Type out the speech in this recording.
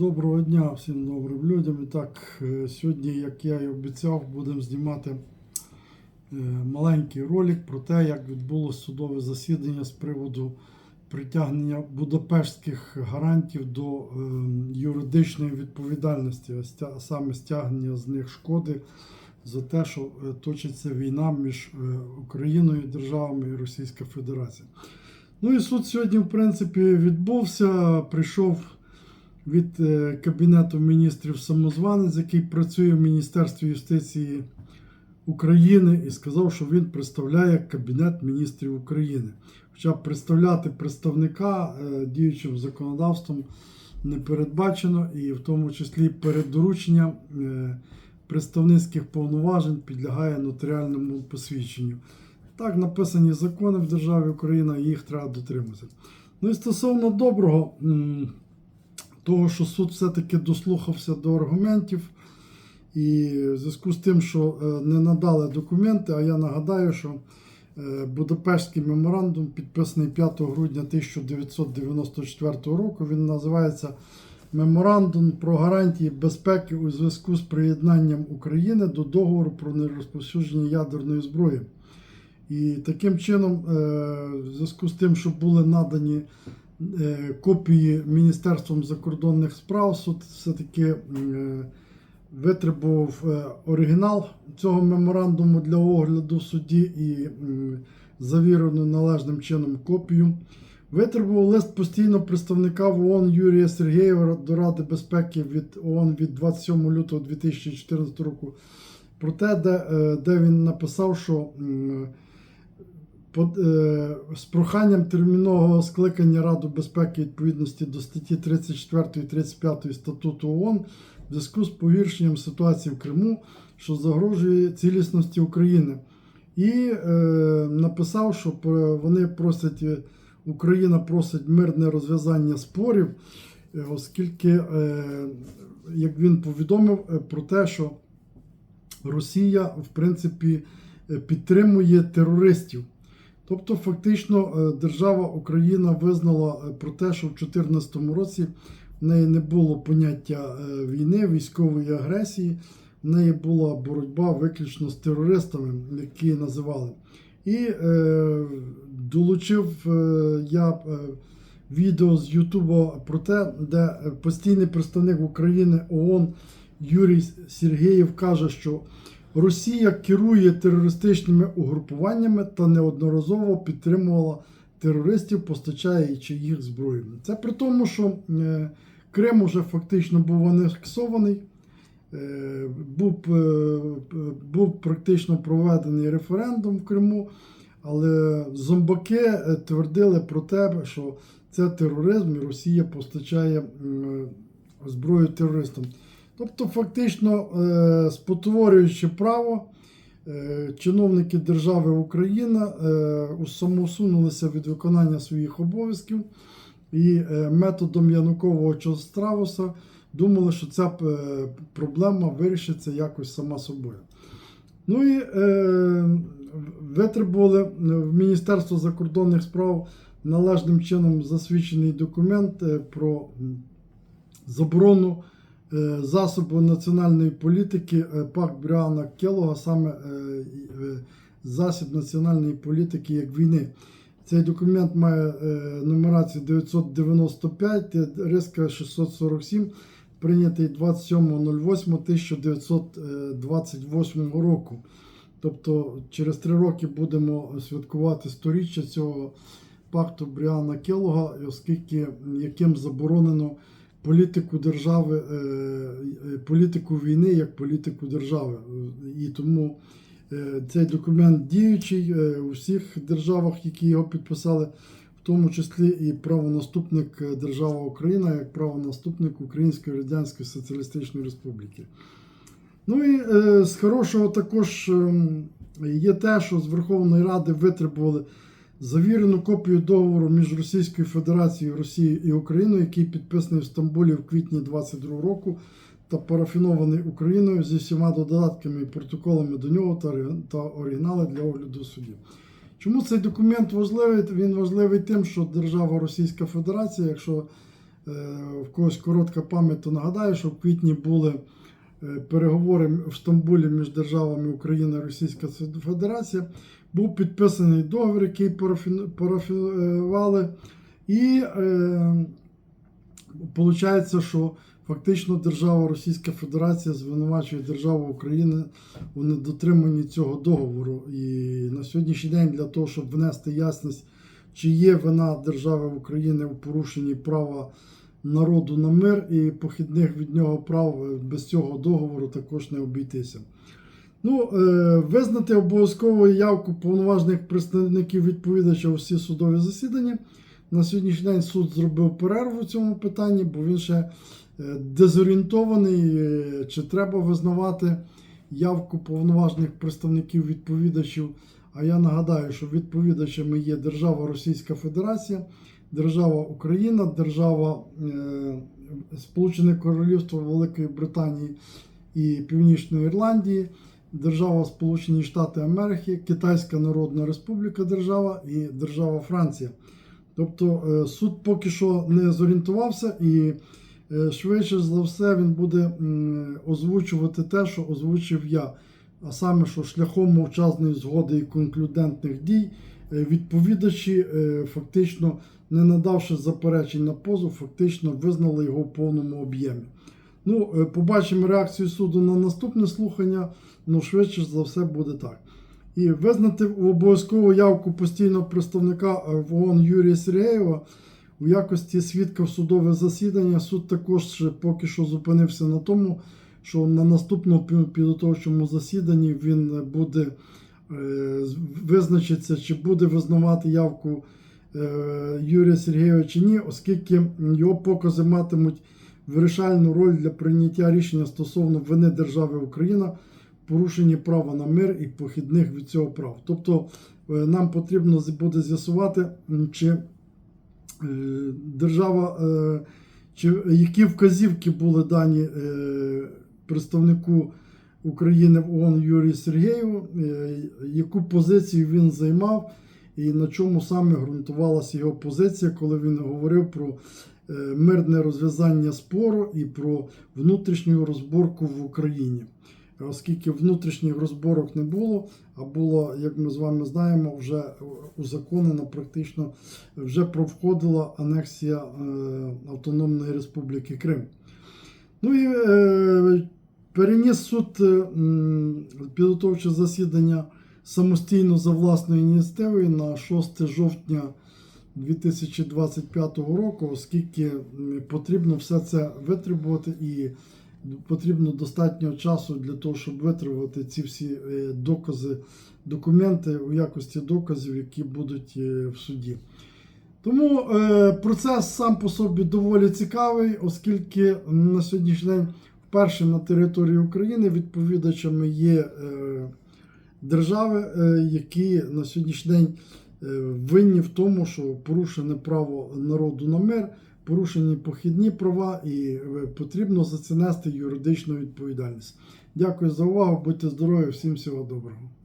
Доброго дня всім добрим людям. І так, е, сьогодні, як я і обіцяв, будемо знімати е, маленький ролик про те, як відбулося судове засідання з приводу притягнення будапештських гарантів до е, юридичної відповідальності, а саме стягнення з них шкоди за те, що е, точиться війна між Україною, державами і Російською Федерацією. Ну і суд сьогодні, в принципі, відбувся. Прийшов від е, Кабінету міністрів самозванець, який працює в Міністерстві юстиції України, і сказав, що він представляє Кабінет міністрів України. Хоча представляти представника е, діючим законодавством не передбачено, і в тому числі перед дорученням е, представницьких повноважень підлягає нотаріальному посвідченню. Так написані закони в державі Україна, їх треба дотриматися. Ну і стосовно доброго, того, що суд все-таки дослухався до аргументів, і в зв'язку з тим, що е, не надали документи, а я нагадаю, що е, Будапештський меморандум, підписаний 5 грудня 1994 року, він називається Меморандум про гарантії безпеки у зв'язку з приєднанням України до договору про нерозповсюдження ядерної зброї. І таким чином, е, в зв'язку з тим, що були надані копії Міністерством закордонних справ, суд все-таки е, витребував е, оригінал цього меморандуму для огляду в суді і завірену належним чином копію. Витребував лист постійного представника в ООН Юрія Сергєєва до Ради безпеки від ООН від 27 лютого 2014 року про те, де, е, де він написав, що е, з проханням термінового скликання Ради безпеки відповідності до статті 34 і 35 статуту ООН в зв'язку з погіршенням ситуації в Криму, що загрожує цілісності України. І е, написав, що вони просять, е, Україна просить мирне розв'язання спорів, е, оскільки, е, як він повідомив, е, про те, що Росія, в принципі, е, підтримує терористів. Тобто, фактично, е, держава Україна визнала е, про те, що в 2014 році в неї не було поняття е, війни, військової агресії, в неї була боротьба виключно з терористами, які називали. І е, долучив е, я е, відео з Ютуба про те, де постійний представник України ООН Юрій Сергєєв каже, що Росія керує терористичними угрупуваннями та неодноразово підтримувала терористів, постачаючи їх зброю. Це при тому, що е, Крим уже фактично був анексований, е, був, е, був практично проведений референдум в Криму, але зомбаки твердили про те, що це тероризм і Росія постачає зброю терористам. Тобто, фактично, е, спотворюючи право, е, чиновники держави Україна е, самоусунулися від виконання своїх обов'язків і методом Янукового Чостравуса думали, що ця проблема вирішиться якось сама собою. Ну і витребували в Міністерство закордонних справ належним чином засвідчений документ про заборону засобу національної політики е, Пак Бріана Келога, саме е, е, засіб національної політики як війни. Цей документ має е, нумерацію 995, е, риска 647, прийнятий 27.08.1928 року. Тобто через три роки будемо святкувати сторіччя цього пакту Бріана Келога, оскільки яким заборонено політику держави, е, е, політику війни як політику держави. І тому е, цей документ діючий у всіх державах, які його підписали, в тому числі і правонаступник держава Україна як правонаступник Української Радянської Соціалістичної Республіки. Ну і з хорошого також ем, є те, що з Верховної Ради витребували завірену копію договору між Російською Федерацією, Росією і Україною, який підписаний в Стамбулі в квітні 22 року та парафінований Україною зі всіма додатками і протоколами до нього та, ори- та оригінали для огляду судів. Чому цей документ важливий? Він важливий тим, що держава Російська Федерація, якщо в когось коротка пам'ять, то нагадаю, що в квітні були е, переговори в Стамбулі між державами Україна і Російська Федерація. Був підписаний договір, який парафували. І е, виходить, що фактично держава Російська Федерація звинувачує державу України у недотриманні цього договору. І на сьогоднішній день для того, щоб внести ясність, чи є вина держави України у порушенні права народу на мир і похідних від нього прав е, без цього договору також не обійтися. Ну, е, визнати обов'язково явку повноважних представників відповідача у всі судові засідання. На сьогоднішній день суд зробив перерву в цьому питанні, бо він ще е, дезорієнтований, чи треба визнавати явку повноважних представників відповідачів. А я нагадаю, що відповідачами є держава Російська Федерація, держава Україна, держава е, Сполучене Королівство Великої Британії і Північної Ірландії, держава Сполучені Штати Америки, Китайська Народна Республіка Держава і держава Франція. Тобто е, суд поки що не зорієнтувався і е, швидше за все він буде озвучувати те, що озвучив я. А саме, що шляхом мовчазної згоди і конклюдентних дій відповідачі, е, фактично не надавши заперечень на позов, фактично визнали його в повному об'ємі. Ну, е, побачимо реакцію суду на наступне слухання, ну швидше за все буде так. І визнати в обов'язкову явку постійного представника е, в ООН Юрія Сергєєва у якості свідка в судове засідання. Суд також поки що зупинився на тому, що на наступному підготовчому засіданні він буде е, визначиться, чи буде визнавати явку е, Юрія Сергійовича чи ні, оскільки його покази матимуть вирішальну роль для прийняття рішення стосовно вини держави Україна в порушенні права на мир і похідних від цього прав. Тобто е, нам потрібно буде з'ясувати, чи е, держава, е, чи які вказівки були дані е, представнику України в ООН Юрію Сергєєву, е, яку позицію він займав, і на чому саме ґрунтувалася його позиція, коли він говорив про е, мирне розв'язання спору і про внутрішню розборку в Україні. Оскільки внутрішніх розборок не було, а було, як ми з вами знаємо, вже узаконено практично вже провходила анексія е, Автономної Республіки Крим. Ну і переніс суд е, підготовче засідання самостійно за власною ініціативою на 6 жовтня 2025 року, оскільки потрібно все це витребувати і потрібно достатньо часу для того, щоб витримувати ці всі е, докази, документи у якості доказів, які будуть е, в суді. Тому процес сам по собі доволі цікавий, оскільки на сьогоднішній день вперше на території України відповідачами є е, держави, е, які на сьогоднішній день е, винні в тому, що порушене право народу на мир, порушені похідні права, і потрібно за це нести юридичну відповідальність. Дякую за увагу, будьте здорові, всім всього доброго.